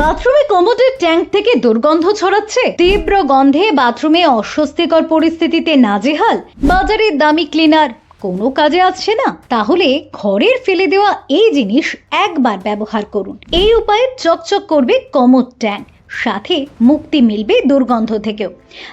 বাথরুমে কমোডের ট্যাঙ্ক থেকে দুর্গন্ধ ছড়াচ্ছে। তীব্র গন্ধে বাথরুমে অস্বস্তিকর পরিস্থিতিতে নাজেহাল। বাজারের দামি ক্লিনার, কোনো কাজে আসছে না। তাহলে ঘরের ফেলে দেওয়া এই জিনিস একবার ব্যবহার করুন। এই উপায়ে চকচক করবে কমোড ট্যাঙ্ক। সাথে মুক্তি মিলবে দুর্গন্ধ থেকেও।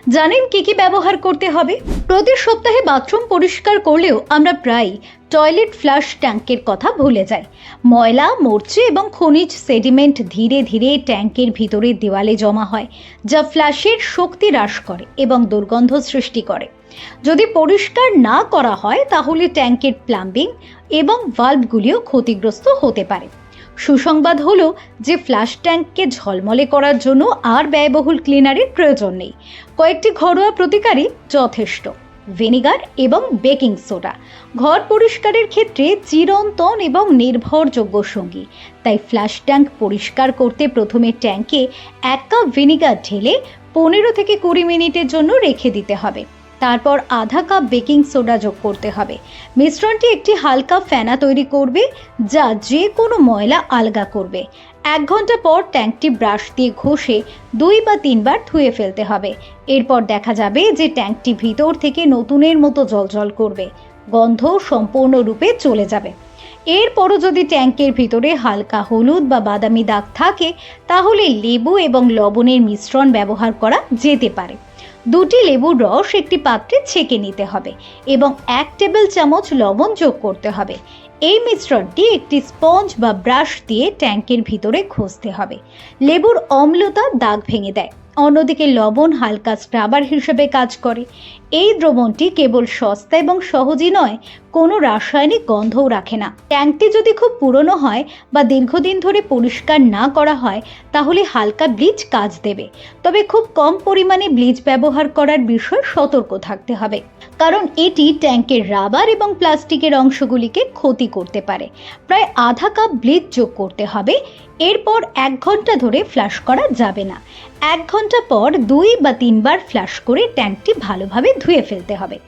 জানেন কি কি ব্যবহার করতে হবে? প্রতি সপ্তাহে বাথরুম পরিষ্কার করলেও আমরা প্রায় টয়লেট ফ্লাশ ট্যাঙ্কের কথা ভুলে যাই। ময়লা, মরচে এবং খনিজ সেডিমেন্ট ধীরে ধীরে ট্যাঙ্কের ভিতরে দেওয়ালে জমা হয়, যা ফ্ল্যাশের শক্তি হ্রাস করে এবং দুর্গন্ধ সৃষ্টি করে। যদি পরিষ্কার না করা হয়, তাহলে ট্যাঙ্কের প্লাম্বিং এবং ভাল্বগুলিও ক্ষতিগ্রস্ত হতে পারে। সুসংবাদ হলো যে ফ্লাশ ট্যাঙ্ককে ঝলমলে করার জন্য আর ব্যয়বহুল ক্লিনারের প্রয়োজন নেই। কয়েকটি ঘরোয়া প্রতিকারই যথেষ্ট, ভিনিগার এবং বেকিং সোডা। ঘর পরিষ্কারের ক্ষেত্রে চিরন্তন এবং নির্ভরযোগ্য সঙ্গী। তাই ফ্ল্যাশ ট্যাঙ্ক পরিষ্কার করতে প্রথমে ট্যাঙ্কে এক কাপ ভিনিগার ঢেলে পনেরো থেকে কুড়ি মিনিটের জন্য রেখে দিতে হবে। তারপর আধা কাপ বেকিং সোডা যোগ করতে হবে। মিশ্রণটি একটি হালকা ফেনা তৈরি করবে, যা যে কোনো ময়লা আলগা করবে। এক ঘণ্টা পর ট্যাঙ্কটি ব্রাশ দিয়ে ঘষে দুই বা তিনবার ধুয়ে ফেলতে হবে। এরপর দেখা যাবে যে ট্যাঙ্কটি ভিতর থেকে নতুনের মতো জলজল করবে। গন্ধ সম্পূর্ণরূপে চলে যাবে। এরপরও যদি ট্যাঙ্কের ভিতরে হালকা হলুদ বা বাদামি দাগ থাকে, তাহলে লেবু এবং লবণের মিশ্রণ ব্যবহার করা যেতে পারে। দুটি লেবুর রস একটি পাত্রে ছেঁকে নিতে হবে এবং এক টেবিল চামচ লবণ যোগ করতে হবে। এই মিশ্রণটি একটি স্পঞ্জ বা ব্রাশ দিয়ে ট্যাঙ্কের ভিতরে ঘষতে হবে। লেবুর অম্লতা দাগ ভেঙে দেয়। অন্যদিকে লবণ হালকা স্ক্রাবার হিসেবে কাজ করে। এই দ্রবণটি কেবল সস্তা এবং সহজই নয়, কোনো রাসায়নিক গন্ধও রাখে না। ট্যাঙ্কটি যদি খুব পুরনো হয় বা দীর্ঘদিন ধরে পরিষ্কার না করা হয়, তাহলে হালকা ব্লিচ কাজ দেবে। তবে খুব কম পরিমাণে ব্লিচ ব্যবহার করার বিষয়ে সতর্ক থাকতে হবে। কারণ এটি ট্যাঙ্কের রাবার এবং প্লাস্টিকের অংশগুলিকে ক্ষতি করতে পারে। প্রায় আধা কাপ ব্লিচ যোগ করতে হবে। এরপর এক ঘণ্টা ধরে ফ্লাশ করা যাবে না। এক ঘণ্টা পর দুই বা তিনবার ফ্লাশ করে ট্যাঙ্কটি ভালোভাবে ধুয়ে ফেলতে হবে।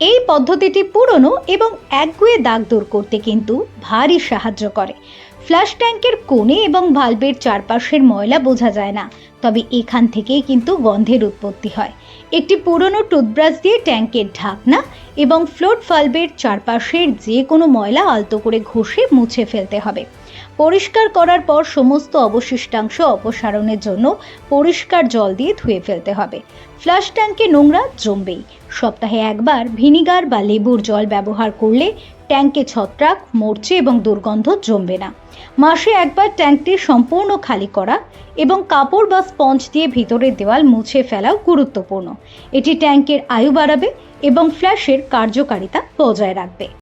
এই পদ্ধতিটি পুরনো এবং একগুয়ে দাগ দূর করতে কিন্তু ভারী সাহায্য করে। ফ্লাশ ট্যাঙ্কের কোণে এবং ভালভের চারপাশের ময়লা বোঝা যায় না। তবে এখান থেকেই কিন্তু গন্ধের উৎপত্তি হয়। একটি পুরনো টুথব্রাশ দিয়ে ট্যাঙ্কের ঢাকনা এবং ফ্লোট ভালভের চারপাশের যে কোনো ময়লা আলতো করে ঘষে মুছে ফেলতে হবে। পরিষ্কার করার পর সমস্ত অবশিষ্টাংশ অপসারণের জন্য পরিষ্কার জল দিয়ে ধুয়ে ফেলতে হবে। ফ্লাশ ট্যাঙ্কে নোংরা জমবেই। সপ্তাহে একবার ভিনিগার বা লেবুর জল ব্যবহার করলে ট্যাঙ্কে ছত্রাক, মরচে এবং দুর্গন্ধ জমবে না। মাসে একবার ট্যাঙ্কটি সম্পূর্ণ খালি করা এবং কাপড় বা স্পঞ্জ দিয়ে ভিতরের দেওয়াল মুছে ফেলাও গুরুত্বপূর্ণ। এটি ট্যাঙ্কের আয়ু বাড়াবে এবং ফ্ল্যাশের কার্যকারিতা বজায় রাখবে।